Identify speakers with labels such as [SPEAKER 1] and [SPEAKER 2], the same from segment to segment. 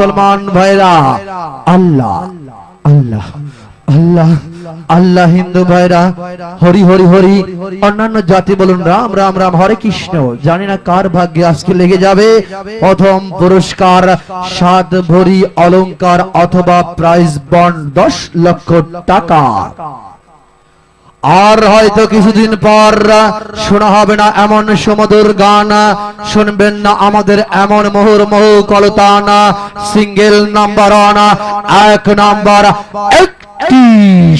[SPEAKER 1] মুসলমান ভাইরা, আল্লাহ আল্লাহ আল্লাহ আল্লাহ হিন্দু ভাইরা, হরি হরি হরি, অন্যান্য জাতি বলুন, রাম রাম রাম, হরে কৃষ্ণ, জানি না কার ভাগ্যে আজকে লেগে যাবে, প্রথম পুরস্কার, সাত ভরি অলংকার অথবা প্রাইজ বন্ড দশ লক্ষ টাকা। আর হয়তো কিছুদিন পর, শোনা হবে না এমন সমুদর গান। শুনবেন না আমাদের এমন মোহর মোহ কলতান। সিঙ্গেল নাম্বার অন এক নাম্বার।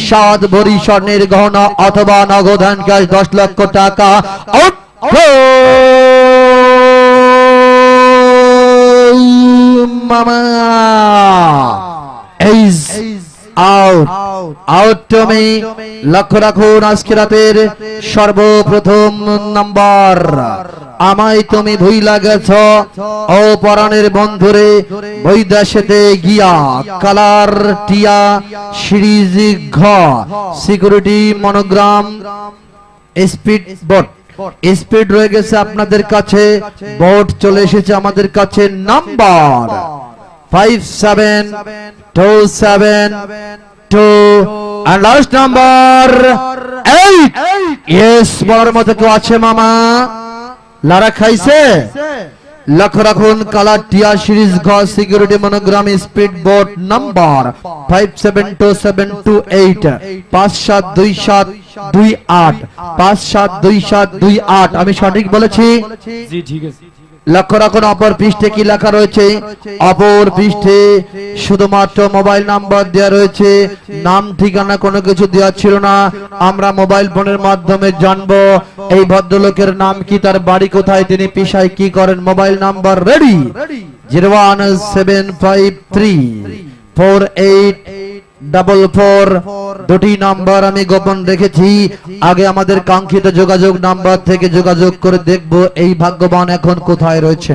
[SPEAKER 1] সাত ভরি স্বর্ণের গহনা অথবা নগদান ক্যাশ দশ লক্ষ টাকা। মামা! এই আউট আউট তুমি লক্ষ্য রাখুন আজকে রাতের সর্বপ্রথম নাম্বার। আমায় তুমি ভুইলা গেছ ও পরাণের বন্ধুরে বৈদাসেতে গিয়া কালার টিয়া সিরিজ ঘ security monogram speed boat. Speed রয়ে গেছে আপনাদের কাছে বোট চলে এসেছে আমাদের কাছে number. Five seven two seven two and last number eight. Yes, বলার মতো কেউ আছে, মামা? লারা খাইছে? লক্ষ্য রাখুন কালার টিয়া সিরিজ ঘ security monogram speed boat number five seven two seven two eight পাঁচ সাত দুই সাত দুই আট, পাঁচ সাত দুই সাত দুই আট। আমি সঠিক বলেছি?
[SPEAKER 2] জি, ঠিক আছে।
[SPEAKER 1] লক্ষ্য রাখুন, অপর পৃষ্ঠে কি লেখা রয়েছে? অপর পৃষ্ঠে শুধুমাত্র মোবাইল নাম্বার দেওয়া রয়েছে। নাম, ঠিকানা কোনো কিছু দেওয়া ছিল না। আমরা মোবাইল ফোনের মাধ্যমে জানব, এই ভদ্রলোকের নাম কি, তার বাড়ি কোথায়, তিনি পেশায় কি করেন? Mobile number ready. Zero one seven five three four eight double four দুটি নাম্বার আমি গোপন রেখেছি। আগে আমাদের কাঙ্ক্ষিত যোগাযোগ নাম্বার থেকে যোগাযোগ করে দেখব এই ভাগ্যবান এখন কোথায় রয়েছে।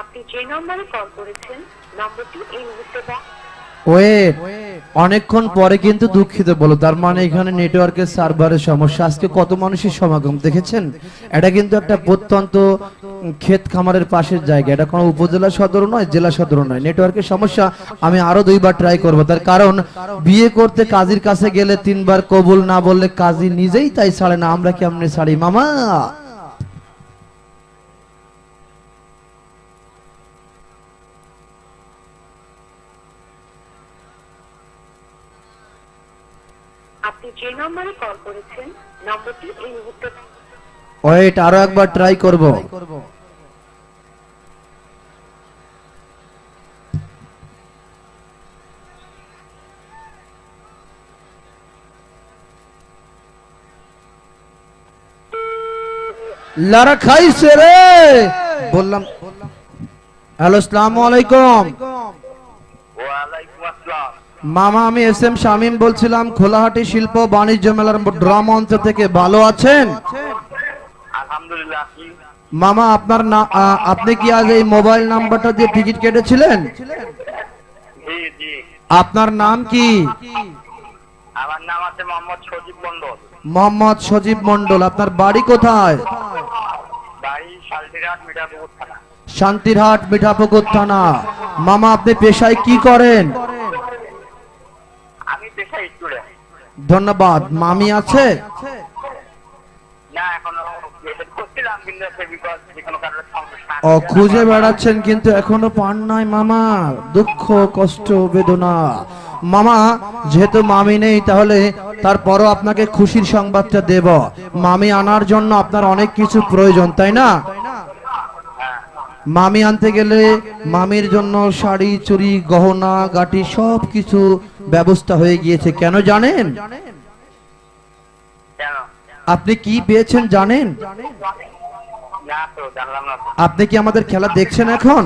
[SPEAKER 3] আপনি যে নম্বরে কল করেছেন নম্বরটি এই মুহূর্তে
[SPEAKER 1] ওয়েট অনেকক্ষণ পরে কিন্তু দুঃখিত বলো তার মানে এখানে নেটওয়ার্কের সার্ভারের সমস্যা। আজকে কত মানুষের সমাগম দেখেছেন? এটা কিন্তু একটা প্রত্যন্ত ক্ষেত খামারের পাশের জায়গা। এটা কোনো উপজেলা সদর নয় জেলা সদর নয়। নেটওয়ার্কের সমস্যা আমি আরও দুইবার ট্রাই করব। তার কারণ বিয়ে করতে কাজীর কাছে গেলে তিনবার কবুল না বললে কাজী নিজেই তাই ছাড়ে না। আমরা কেমনে ছাড়ি? মামা!
[SPEAKER 3] আপনি যে নম্বরে কল করেছেন নম্বরটি এই মুহূর্তে
[SPEAKER 1] ওয়েট আরও একবার ট্রাই করব। লারা খাইছে রে বললাম হ্যালো আসসালামু আলাইকুম।
[SPEAKER 4] ওয়ালাইকুম আসসালাম।
[SPEAKER 1] মামা আমি এস এম শামীম বলছিলাম খোলাহাটি শিল্প বাণিজ্য মেলার ড্রাম মঞ্চ থেকে ভালো আছেন? মামা আপনার না আপনি কি আজ এই মোবাইল নাম্বারটা দিয়ে টিকিট কেটেছিলেন? আপনার নাম কি?
[SPEAKER 4] আমার নাম আছে মোহাম্মদ সজীব মন্ডল
[SPEAKER 1] মোহাম্মদ সজীব মন্ডল আপনার বাড়ি কোথায়?
[SPEAKER 4] বাড়ি শালটিরহাট মিঠাপুকুর থানা।
[SPEAKER 1] শান্তিরহাট মিঠাপুকুর থানা। মামা আপনি পেশায় কি করেন? ধন্যবাদ। মামি আছে? ও খুঁজে বেড়াচ্ছেন কিন্তু এখনও পান নাই মামা। দুঃখ কষ্ট বেদনা। মামা যেহেতু মামি নেই তাহলে তারপরও আপনাকে খুশির সংবাদটা দেব। মামি আনার জন্য আপনার অনেক কিছু প্রয়োজন তাই না? মামি আনতে গেলে মামির জন্য শাড়ি চুরি গহনা গাটি সব কিছু ব্যবস্থা হয়ে গিয়েছে কেন জানেন? আপনি কি পেয়েছেন জানেন। আপনি কি আমাদের খেলা দেখছেন এখন?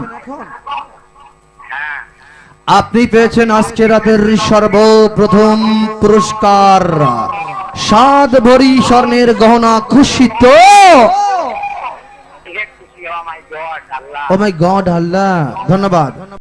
[SPEAKER 1] আপনি পেয়েছেন আজকে রাতের সর্বপ্রথম পুরস্কার। সাত ভরি স্বর্ণের গহনা খুশি তো
[SPEAKER 4] খুশি হওয়া মাই গড আল্লাহ।
[SPEAKER 1] ও মাই গড আল্লাহ ধন্যবাদ।